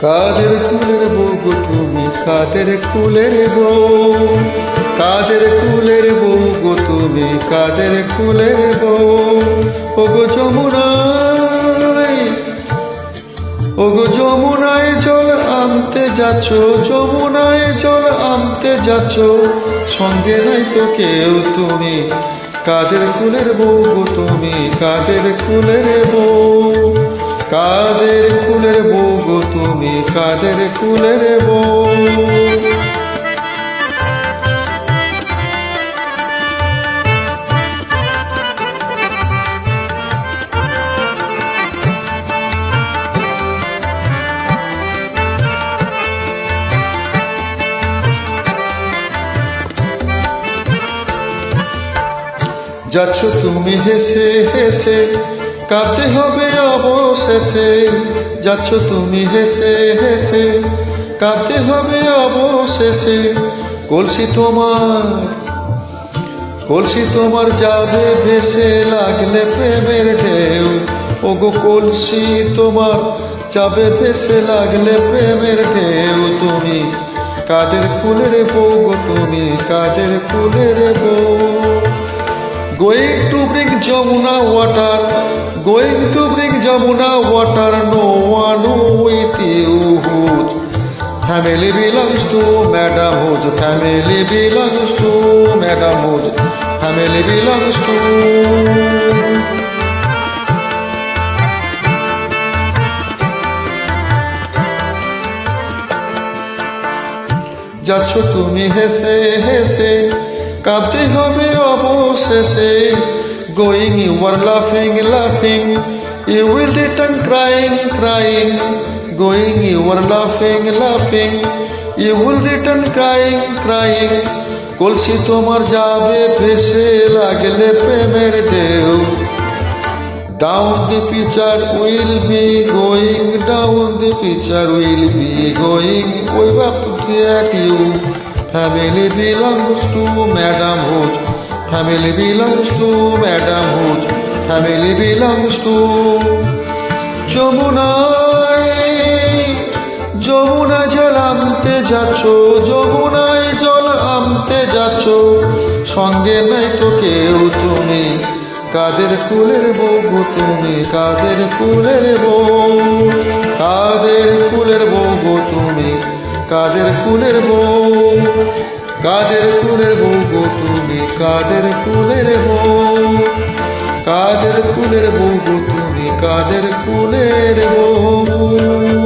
কাদের কুলের বউ তুমি? কাদের কুলের বউ? কাদের কুলের বউ গো তুমি? কাদের কুলের বউ? ও গো যমুনায় ও গো যমুনায় জল আনতে যাচ্ছ, যমুনায় জল আনতে যাচ্ছ। সঙ্গে নাই তো কেউ তুমি। কাদের কুলের বউ গো তুমি? কাদের কুলের বউ? কাদের কুলের বউ গো তুমি? কাদের কুলের বউ? যাচ্ছ তুমি হেসে হেসে কাঁদতে হবে অবশেষে যাচ্ছ তুমি হেসে হেসে। কাঁদতে হবে অবশেষে, কলসি তোমার কলসি তোমার যাবে ভেসে। লাগলে প্রেমের ঢেউ, ওগো কলসি তোমার যাবে ভেসে। লাগলে প্রেমের ঢেউ, তুমি কাদের কুলের বউ গো, তুমি কাদের কুলের বউ? Going to bring Jamuna water, going to bring Jamuna water, no one with you. Hood. Family belongs to Madam Hood, family belongs to Madam Hood, family belongs to. যাচ্ছ তুমি হেসে হেসে কাঁদতে হবে অবশেষে। গোয়িং ইউ আর লাফিং লাফিং you will return crying crying going you আর লাফিং লাফিং you will return crying crying কলসি তোমার যাবে ভেসে লাগলে প্রেমের ঢেউ। Picture will be going, down the picture will be going. We have to get you. Family belongs to Madam Hood. Family belongs to Madam Hood. Family belongs to যমুনায়, যমুনা জল আনতে যাচ্ছ, যমুনায় জল আনতে যাচ্ছ সঙ্গে নাই তো কেউ তুমি, কাদের কুলের বউ গো তুমি, কাদের কুলের বউ, কাদের কুলের বউ গো তুমি কাদের কুলের বউ? কাদের কুলের বউ গো তুমি? কাদের কুলের বউ? কাদের কুলের বউ গো তুমি? কাদের কুলের বউ?